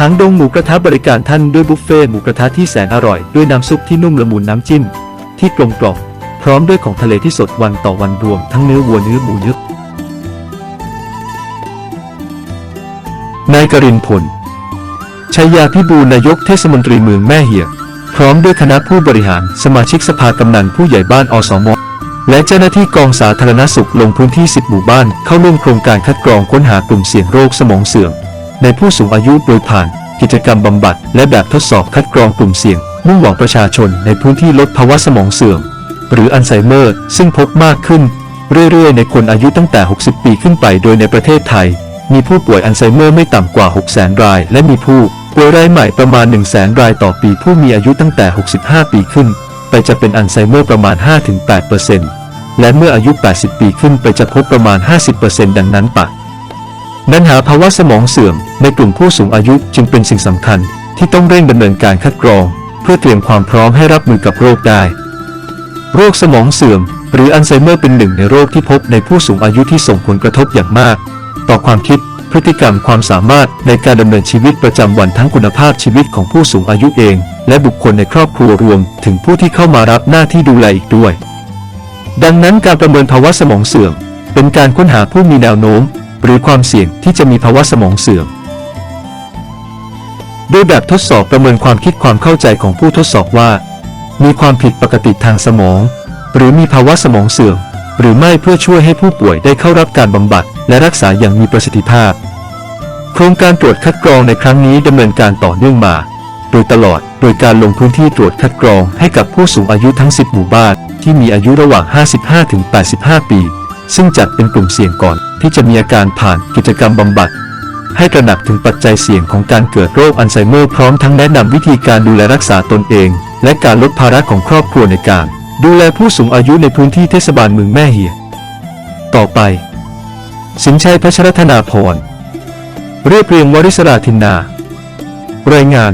หางดงหมูกระทะบริการท่านด้วยบุฟเฟ่หมูกระทะที่แสนอร่อย ด้วยน้ำซุปที่นุ่มละมุนน้ำจิ้ม ที่กลมกล่อมพร้อมด้วยของทะเลที่สดวันต่อวันรวม ทั้งเนื้อวัวเนื้อหมูเนื้อนายกรินพลชัยยาพิบูลนายกเทศมนตรีเมืองแม่เหียพร้อมด้วยคณะผู้บริหารสมาชิกสภากำนันผู้ใหญ่บ้านอสมและเจ้าหน้าที่กองสาธารณสุขลงพื้นที่ 10 หมู่บ้านเข้าร่วมโครงการคัดกรองค้นหากลุ่มเสี่ยงโรคสมองเสื่อม ในผู้สูงอายุโดยผ่านกิจกรรมบำบัด และแบบทดสอบคัดกรองกลุ่มเสี่ยง มุ่งหวังประชาชนในพื้นที่ลดภาวะสมองเสื่อม หรืออัลไซเมอร์ ซึ่งพบมากขึ้น เรื่อยๆ ในคนอายุตั้งแต่ 60 ปีขึ้นไปโดยในประเทศไทย มีผู้ป่วยอัลไซเมอร์ไม่ต่ำกว่า 600,000ราย และมีผู้ป่วยรายใหม่ประมาณ 100,000 รายต่อปีผู้มีอายุตั้งแต่ 65 ปีขึ้น ไปจะเป็นอัลไซเมอร์ประมาณ 5-8%และเมื่ออายุ 80 ปีขึ้นไปจะพบประมาณ 50%ดังนั้นปะ ปัญหาภาวะสมองเสื่อมในกลุ่มผู้สูงอายุจึงเป็นสิ่งสำคัญ ที่ต้องเร่งดำเนินการคัดกรอง เพื่อเตรียมความพร้อมให้รับมือกับโรคได้ โรคสมองเสื่อม หรืออัลไซเมอร์เป็นหนึ่งในโรคที่พบในผู้สูงอายุที่ส่งผลกระทบอย่างมาก ต่อความคิดพฤติกรรมความสามารถในการดำเนินชีวิตประจำวันทั้งคุณภาพชีวิตของผู้สูงอายุเอง และบุคคลในครอบครัวรวม ถึงผู้ที่เข้ามารับหน้าที่ดูแลอีกด้วย ดังนั้นการประเมินภาวะสมองเสื่อม เป็นการค้นหาผู้มีแนวโน้ม หรือความเสี่ยงที่จะมีภาวะสมองเสื่อมโดยแบบทดสอบประเมินความคิดความเข้าใจของผู้ทดสอบว่า มีความผิดปกติทางสมอง หรือมีภาวะสมองเสื่อม หรือไม่เพื่อช่วยให้ผู้ป่วยได้เข้ารับการบำบัดและรักษาอย่างมีประสิทธิภาพ โครงการตรวจคัดกรองในครั้งนี้ดำเนินการต่อเนื่องมา โดยตลอดโดยการลงพื้นที่ตรวจคัดกรองให้กับผู้สูงอายุทั้ง 10 หมู่บ้านที่มีอายุระหว่าง 55-85 ปี ซึ่งจัดเป็นกลุ่มเสี่ยงก่อนที่จะมีอาการผ่านกิจกรรมบำบัด ให้ตระหนักถึงปัจจัยเสี่ยงของการเกิดโรคอัลไซเมอร์พร้อมทั้งแนะนำวิธีการดูแลรักษาตนเอง และการลดภาระของครอบครัวในการ ดูแลผู้สูงอายุในพื้นที่เทศบาลเมืองแม่เหียต่อไป สินชัยพัชรธนาพรเรียบเรียงวริศราธินนา รายงาน